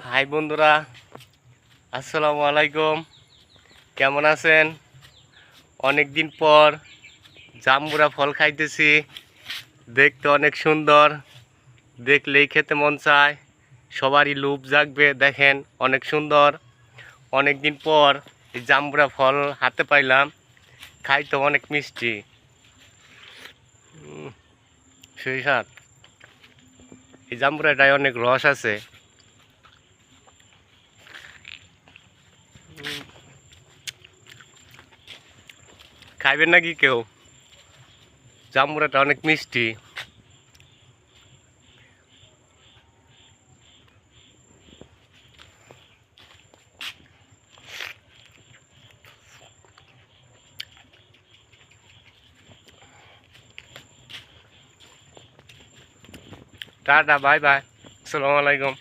High বন্ধুরা, আসসালামু আলাইকুম। কেমন আছেন? অনেক দিন পর জাম্বুরা ফল খাইতেছি। দেখতে অনেক সুন্দর, দেখলেই খেতে মন চায়। সবারই লোভ জাগবে, দেখেন, অনেক সুন্দর। অনেক দিন পর এই জাম্বুরা ফল হাতে পাইলাম, খাইতে অনেক মিষ্টি। সেই সাত এই জাম্বুরাটায় অনেক রস আছে। খাইবেন নাকি কেউ জাম্বুরাটা অনেক মিষ্টি টাটা বাই বাই আসসালামু আলাইকুম